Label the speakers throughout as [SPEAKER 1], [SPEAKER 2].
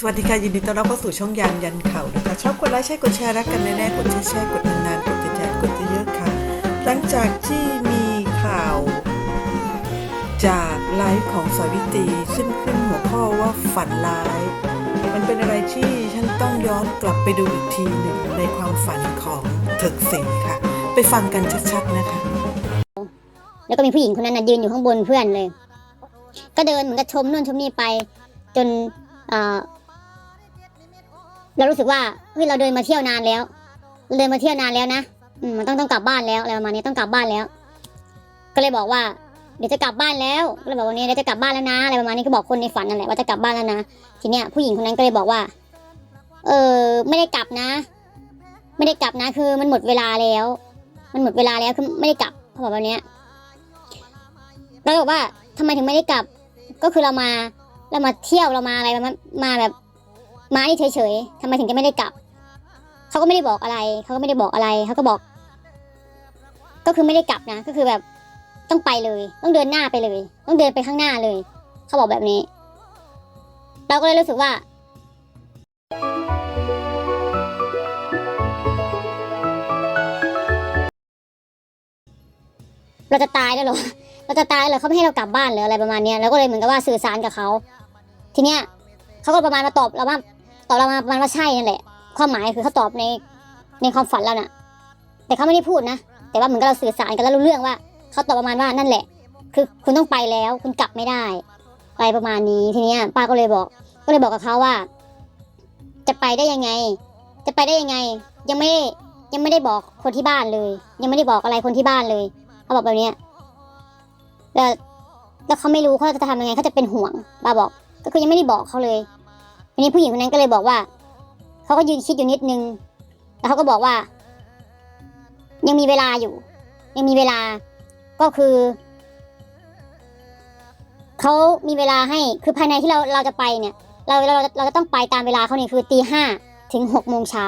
[SPEAKER 1] สวัสดีค่ะ ยินดีต้อนรับเข้าสู่ช่องยานยันเข่านะคะชอบกดไลค์ใช่กดแชร์รักกันแน่ๆกดแชร์แชร์กดนานๆกดแชร์กดเยอะๆค่ะ หลังจากที่มีข่าว จากไลฟ์ของสาวิตรีซึ่งขึ้นหัวข้อว่าฝันร้าย มันเป็นอะไรที่ฉันต้องย้อนกลับไปดูอีกทีหนึ่งในความฝันของเถิกสิงค่ะ ไปฟังกันชัดๆนะคะ
[SPEAKER 2] แล้วก็มีผู้หญิงคนนั้นนะยืนอยู่ข้างบนเพื่อนเลย ก็เดินเหมือนกับชมนู่นชมนี่ไปจนเอ่อ เรารู้สึกว่าเฮ้ยเราเดินมาเที่ยวนานแล้วเราเดินมาเที่ยวนานแล้วนะอืมมันต้องต้องกลับบ้านแล้วอะไรประมาณนี้ต้องกลับบ้านแล้ว ก็เลยบอกว่าเดี๋ยวจะกลับบ้านแล้วก็เลยบอกวันนี้เดี๋ยวจะกลับบ้านแล้วนะอะไรประมาณนี้ก็บอกคนในฝันนั่นแหละว่าจะกลับบ้านแล้วนะทีเนี้ยผู้หญิงคนนั้นก็เลยบอกว่า เออไม่ได้กลับนะ ไม่ได้กลับนะ คือมันหมดเวลาแล้ว มันหมดเวลาแล้วคือไม่ได้กลับเขาบอกแบบเนี้ยเราบอกว่าทำไมถึงไม่ได้กลับ ก็คือเรามาเรามาเที่ยวเรามาอะไรมามาแบบ มานี่เฉยๆทำไมถึงจะไม่ได้กลับ เขาก็ไม่ได้บอกอะไร เขาก็ไม่ได้บอกอะไร เขาก็บอก ก็คือไม่ได้กลับนะ ก็คือแบบต้องไปเลย ต้องเดินหน้าไปเลย ต้องเดินไปข้างหน้าเลย เขาบอกแบบนี้ เราก็เลยรู้สึกว่าเราจะตายแล้วเหรอ เราจะตายแล้วเหรอเขาไม่ให้เรากลับบ้านหรืออะไรประมาณนี้ยแล้วก็เลยเหมือนกับว่าสื่อสารกับเขา ทีเนี้ยเขาก็ประมาณมาตอบเราว่า ตอบเรามาประมาณว่าใช่นั่นแหละ ความหมายคือเขาตอบในในความฝันเราน่ะ แต่เขาไม่ได้พูดนะ แต่ว่าเหมือนกับเราสื่อสารกันแล้วรู้เรื่องว่าเขาตอบประมาณว่านั่นแหละ คือคุณต้องไปแล้วคุณกลับไม่ได้อะไรประมาณนี้ทีเนี้ยป้าก็เลยบอก ก็เลยบอกกับเขาว่า จะไปได้ยังไง จะไปได้ยังไง ยังไม่ยังไม่ได้บอกคนที่บ้านเลย ยังไม่ได้บอกอะไรคนที่บ้านเลยเขาบอกแบบเนี้ยแล้วแล้วเขาไม่รู้เขาจะทำยังไงเขาจะเป็นห่วงป้าบอก ก็คือยังไม่ได้บอกเขาเลย ทีนี้ผู้หญิงคนนั้นก็เลยบอกว่าเขาก็ยืนคิดอยู่นิดนึง แล้วเขาก็บอกว่า ยังมีเวลาอยู่ ยังมีเวลาก็คือเขามีเวลาให้คือภายในที่เราเราจะไปเนี่ย เราเราเราจะต้องไปตามเวลาเขาเนี่ยคือตีห้าถึงหกโมงเช้า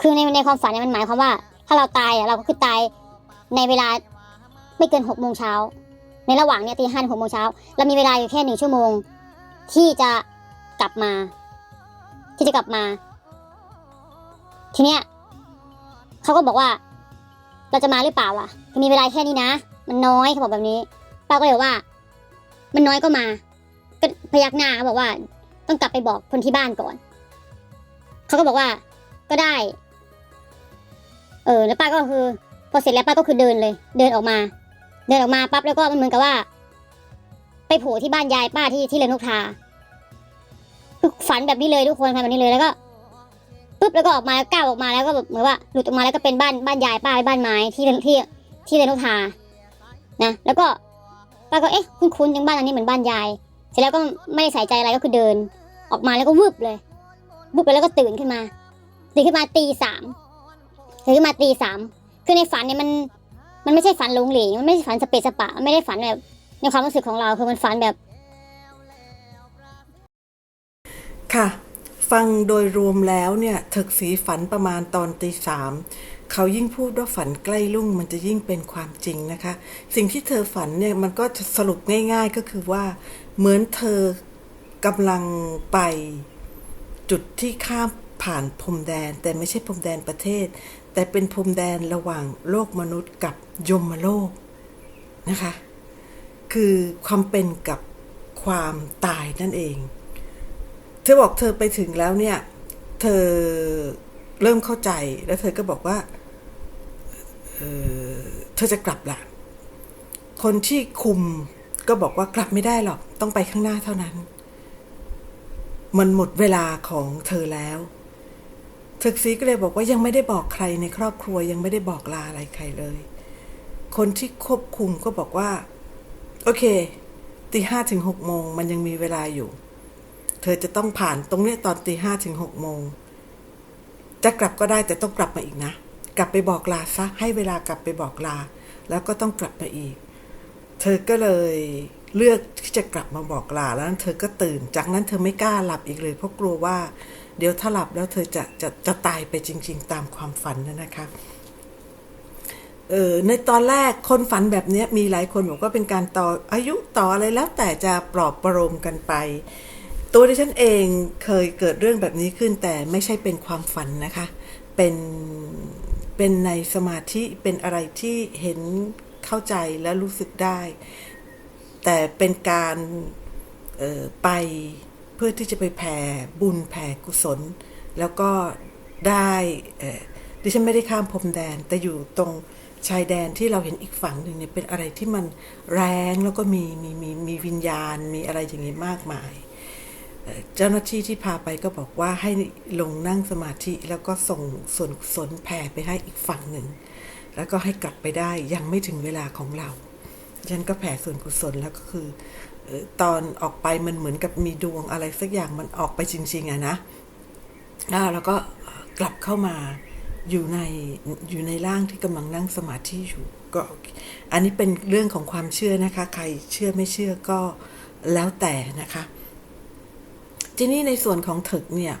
[SPEAKER 2] คือในในความฝันเนี่ยมันหมายความว่า ถ้าเราตายอะเราก็คือตายในเวลาไม่เกินหกโมงเช้าในระหว่างเนี่ยตีห้าหกโมงเช้าเรามีเวลาอยู่แค่หนึ่งชั่วโมง ที่จะ กลับมา ที่จะกลับมา ทีเนี้ยเขาก็บอกว่า เราจะมาหรือเปล่าล่ะมีเวลาแค่นี้นะ มันน้อยเขาบอกแบบนี้ป้าก็เลยว่า มันน้อยก็มา ก็พยักหน้าเขาบอกว่า ต้องกลับไปบอกคนที่บ้านก่อนเขาก็บอกว่า ก็ได้ เออ แล้วป้าก็คือ พอเสร็จแล้วป้าก็คือเดินเลย เดินออกมา เดินออกมาปั๊บแล้วก็มันเหมือนกับว่า ไปโผล่ที่บ้านยายป้าที่ที่เรนกทาคือ ฝันแบบนี้เลยทุกคนฝันแบบนี้เลยแล้วก็ปุ๊บแล้วก็ออกมาแล้วก้าวออกมาแล้วก็แบบเหมือนว่าหลุดออกมาแล้วก็เป็นบ้านบ้านยายป้าบ้านไม้ที่ที่ที่เรนกทานะแล้วก็ป้าก็เอ๊ะคุ้นๆจังบ้านอันนี้เหมือนบ้านยาย เสร็จแล้วก็ไม่ได้ใส่ใจอะไรก็คือเดิน ออกมาแล้วก็วืบเลยวืบไปแล้วก็ตื่นขึ้นมาตื่นขึ้นมาตีสามตื่นขึ้นมาตีสามคือในฝันเนี่ยมันมันไม่ใช่ฝันหลงเหลงมันไม่ใช่ฝันสเปซสปะ ไม่ได้ฝันแบบในความรู้สึกของเราคือมันฝันแบบ
[SPEAKER 1] ค่ะ ฟังโดยรวมแล้วเนี่ยเถกสีฝันประมาณตอนตีสามเขายิ่งพูดว่าฝันใกล้ลุ่งมันจะยิ่งเป็นความจริงนะคะ สิ่งที่เธอฝันเนี่ยมันก็สรุปง่าย ๆ ก็คือว่า เหมือนเธอกำลังไปจุดที่ข้ามผ่านพรมแดน แต่ไม่ใช่พรมแดนประเทศ แต่เป็นพรมแดนระหว่างโลกมนุษย์กับยมโลกนะคะ คือความเป็นกับความตายนั่นเอง เธอบอกเธอไปถึงแล้วเนี่ย เธอเริ่มเข้าใจแล้วเธอก็บอกว่าเออเธอจะกลับละคนที่คุมก็บอกว่ากลับไม่ได้หรอก ต้องไปข้างหน้าเท่านั้น มันหมดเวลาของเธอแล้วเทึกซีก็เลยบอกว่ายังไม่ได้บอกใครในครอบครัวยังไม่ได้บอกลาอะไรใครเลย คนที่ควบคุมก็บอกว่า โอเคตีห้าถึงหกโมงมันยังมีเวลาอยู่ เธอจะต้องผ่านตรงนี้ตอนตีห้าถึงหกโมง จะกลับก็ได้แต่ต้องกลับมาอีกนะ กลับไปบอกลาซะให้เวลากลับไปบอกลา แล้วก็ต้องกลับมาอีก เธอก็เลยเลือกที่จะกลับมาบอกลาแล้วเธอก็ตื่น จากนั้นเธอไม่กล้าหลับอีกเลย เพราะกลัวว่า เดี๋ยวถ้าหลับแล้วเธอจะจะจะตายไปจริง ๆ ตามความฝันนะนะคะเออในตอนแรกคนฝันแบบนี้มีหลายคนบอกว่าเป็นการต่ออายุต่ออะไรแล้วแต่จะปลอบประโลมกันไป ตัวดิฉันเองเคยเกิดเรื่องแบบนี้ขึ้น แต่ไม่ใช่เป็นความฝันนะคะ เป็นเป็นในสมาธิเป็นอะไรที่เห็นเข้าใจและรู้สึกได้ แต่เป็นการไปเพื่อที่จะไปแผ่บุญแผ่กุศล แล้วก็ได้ดิฉันไม่ได้ข้ามพรมแดน แต่อยู่ตรงชายแดนที่เราเห็นอีกฝั่งหนึ่งเนี่ยเป็นอะไรที่มันแรงแล้วก็มีมีมีมีวิญญาณมีอะไรอย่างนี้มากมาย เจ้าหน้าที่ที่พาไปก็บอกว่าให้ลงนั่งสมาธิแล้วก็ส่งส่วนกุศลแผ่ไปให้อีกฝั่งหนึ่ง แล้วก็ให้กลับไปได้ยังไม่ถึงเวลาของเรา ฉันก็แผ่ส่วนกุศลแล้วก็คือ ตอนออกไปมันเหมือนกับมีดวงอะไรสักอย่างมันออกไปจริงๆอะนะแล้วก็กลับเข้ามาอยู่ในอยู่ในร่างที่กำลังนั่งสมาธิอยู่ก็อันนี้เป็นเรื่องของความเชื่อนะคะ ใครเชื่อไม่เชื่อก็แล้วแต่นะคะ ทีนี้ในส่วนของถึกเนี่ย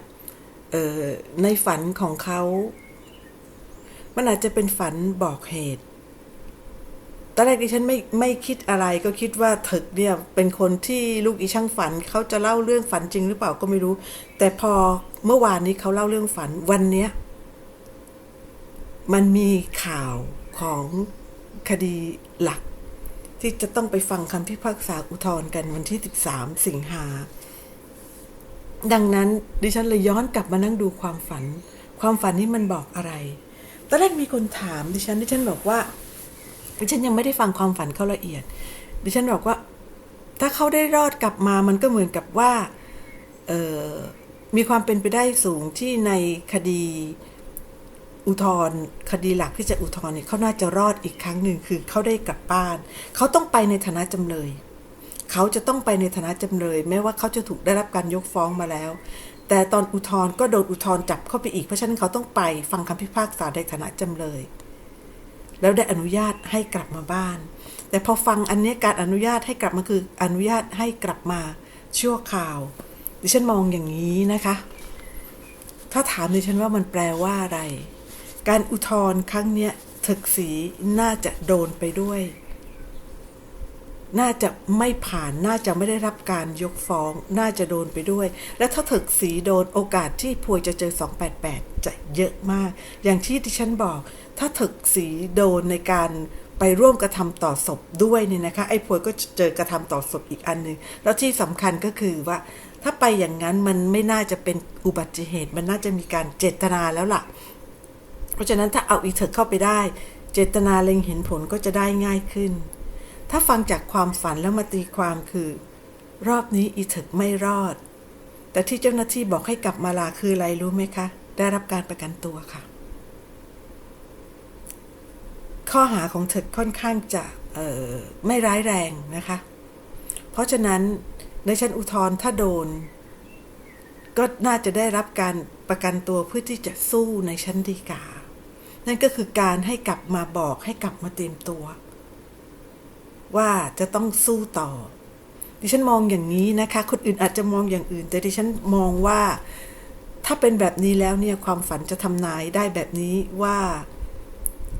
[SPEAKER 1] เออในฝันของเขา มันอาจจะเป็นฝันบอกเหตุตอนแรกดิฉันไม่ไม่คิดอะไรก็คิดว่าถึกเนี่ยเป็นคนที่ลูกอีช่างฝันเขาจะเล่าเรื่องฝันจริงหรือเปล่าก็ไม่รู้ แต่พอเมื่อวานนี้เขาเล่าเรื่องฝันวันเนี้ยมันมีข่าวของคดีหลัก ที่จะต้องไปฟังคำพิพากษาอุทธรณ์กันวันที่ 13 สิงหา ดังนั้นดิฉันเลยย้อนกลับมานั่งดูความฝัน ความฝันนี้มันบอกอะไร ตอนแรกมีคนถามดิฉันดิฉันบอกว่าดิฉันยังไม่ได้ฟังความฝันเขาละเอียด ดิฉันบอกว่า ถ้าเขาได้รอดกลับมามันก็เหมือนกับว่าเออมีความเป็นไปได้สูงที่ในคดีอุทธร์คดีหลักที่จะอุทธร์เนี่ยเขาน่าจะรอดอีกครั้งหนึ่งคือเขาได้กลับบ้าน เขาต้องไปในฐานะจำเลย เขาจะต้องไปในฐานะจำเลย แม้ว่าเขาจะถูกได้รับการยกฟ้องมาแล้ว แต่ตอนอุทธรณ์ก็โดนอุทธรณ์จับเข้าไปอีกเพราะฉะนั้นเขาต้องไปฟังคำพิพากษาในฐานะจำเลย แล้วได้อนุญาตให้กลับมาบ้าน แต่พอฟังอันนี้การอนุญาตให้กลับมาคืออนุญาตให้กลับมาชั่วคราว ดิฉันมองอย่างนี้นะคะ ถ้าถามดิฉันว่ามันแปลว่าอะไร การอุทธรณ์ครั้งเนี้ยถึกสีน่าจะโดนไปด้วย น่าจะไม่ผ่านน่าจะไม่ได้รับการยกฟ้อง น่าจะโดนไปด้วย และถ้าถึกสีโดนโอกาสที่พวยจะเจอ 288 จะเยอะมาก อย่างที่ที่ฉันบอก ถ้าถึกสีโดนในการไปร่วมกระทำต่อศพด้วยเนี่ยนะคะ ไอ้พวยก็จะเจอกระทำต่อศพอีกอันหนึ่งแล้วที่สำคัญก็คือว่า ถ้าไปอย่างนั้นมันไม่น่าจะเป็นอุบัติเหตุ มันน่าจะมีการเจตนาแล้วล่ะ เพราะฉะนั้นถ้าเอาอีเถกเข้าไปได้ เจตนาเล็งเห็นผลก็จะได้ง่ายขึ้น ถ้าฟังจากความฝันแล้วมาตีความคือ รอบนี้อีถิกไม่รอด แต่ที่เจ้าหน้าที่บอกให้กลับมาลาคืออะไรรู้ไหมคะ ได้รับการประกันตัวค่ะ ข้อหาของเถิกค่อนข้างจะไม่ร้ายแรงนะคะ เพราะฉะนั้นในชั้นอุทธรณ์ถ้าโดน ก็น่าจะได้รับการประกันตัวเพื่อที่จะสู้ในชั้นฎีกา นั่นก็คือการให้กลับมาบอกให้กลับมาเตรียมตัว ว่าจะต้องสู้ต่อ ดิฉันมองอย่างนี้นะคะ คนอื่นอาจจะมองอย่างอื่น แต่ดิฉันมองว่า ถ้าเป็นแบบนี้แล้วเนี่ยความฝันจะทำนายได้แบบนี้ว่า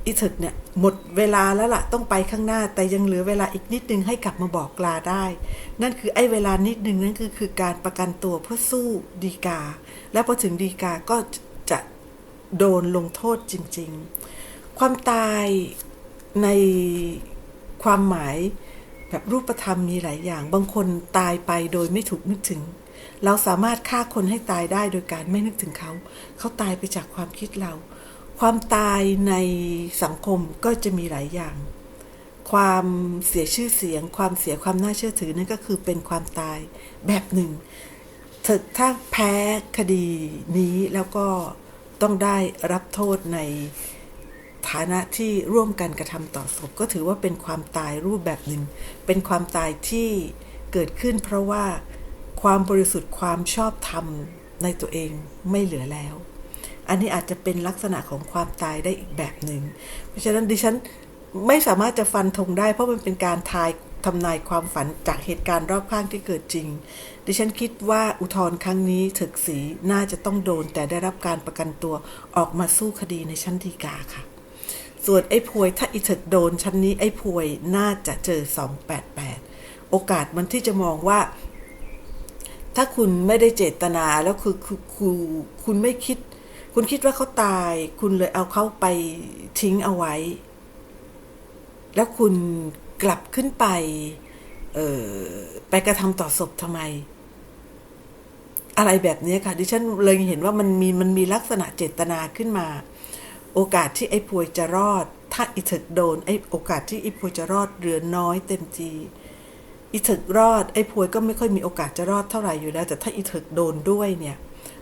[SPEAKER 1] อีถึกเนี่ยหมดเวลาแล้วล่ะต้องไปข้างหน้าแต่ยังเหลือเวลาอีกนิดนึงให้กลับมาบอกลาได้ นั่นคือไอ้เวลานิดนึงนั่นคือคือการประกันตัวเพื่อสู้ดีกา และพอถึงดีกาก็จะโดนลงโทษจริง ๆ ความตายใน ความหมายแบบรูปธรรมมีหลายอย่าง บางคนตายไปโดยไม่ถูกนึกถึง เราสามารถฆ่าคนให้ตายได้โดยการไม่นึกถึงเขา เขาตายไปจากความคิดเรา ความตายในสังคมก็จะมีหลายอย่าง ความเสียชื่อเสียง ความเสียความน่าเชื่อถือนั่นก็คือเป็นความตายแบบหนึ่งถ้าแพ้คดีนี้แล้วก็ต้องได้รับโทษใน ฐานะที่ร่วมกันกระทำต่อศพก็ถือว่าเป็นความตายรูปแบบหนึ่ง เป็นความตายที่เกิดขึ้นเพราะว่าความบริสุทธิ์ความชอบธรรมในตัวเองไม่เหลือแล้ว อันนี้อาจจะเป็นลักษณะของความตายได้อีกแบบหนึ่ง เพราะฉะนั้นดิฉันไม่สามารถจะฟันธงได้ เพราะมันเป็นการทายทำนายความฝันจากเหตุการณ์รอบข้างที่เกิดจริง ดิฉันคิดว่าอุทธรณ์ครั้งนี้ถึกสีน่าจะต้องโดนแต่ได้รับการประกันตัวออกมาสู้คดีในชั้นฎีกาค่ะ ส่วนไอ้พวยถ้าอีเถิกโดนชั้นนี้ไอ้พวยน่าจะเจอ 288 โอกาสมันที่จะมองว่า ถ้าคุณไม่ได้เจตนาแล้วคือคือคือคุณไม่คิด คุณคิดว่าเขาตาย คุณเลยเอาเขาไปทิ้งเอาไว้ แล้วคุณกลับขึ้นไป เออไปกระทำต่อศพทำไม อะไรแบบนี้ค่ะ ดิฉันเลยเห็นว่ามันมีมันมีลักษณะเจตนาขึ้นมา โอกาสที่ไอ้พวยจะรอด ถ้าอีถึกโดนไอ้โอกาสที่ไอ้พวยจะรอดเหลือน้อยเต็มทีอีถึกรอดไอ้พวยก็ไม่ค่อยมีโอกาสจะรอดเท่าไหร่อยู่แล้ว แต่ถ้าอีถึกโดนด้วยเนี่ย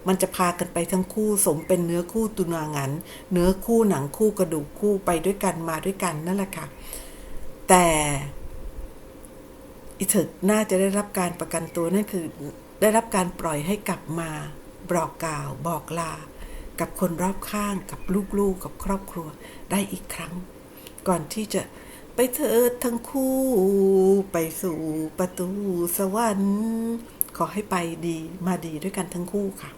[SPEAKER 1] มันจะพากันไปทั้งคู่สมเป็นเนื้อคู่ตุนางันเนื้อคู่หนังคู่กระดูกคู่ไปด้วยกันมาด้วยกันนั่นแหละค่ะ แต่อีถึกน่าจะได้รับการประกันตัวนั่นคือ ได้รับการปล่อยให้กลับมาบอกกล่าวบอกลา กับคนรอบข้างกับลูกๆกับครอบครัวได้อีกครั้ง ก่อนที่จะไปเถิดทั้งคู่ ไปสู่ประตูสวรรค์ ขอให้ไปดีมาดีด้วยกันทั้งคู่ค่ะ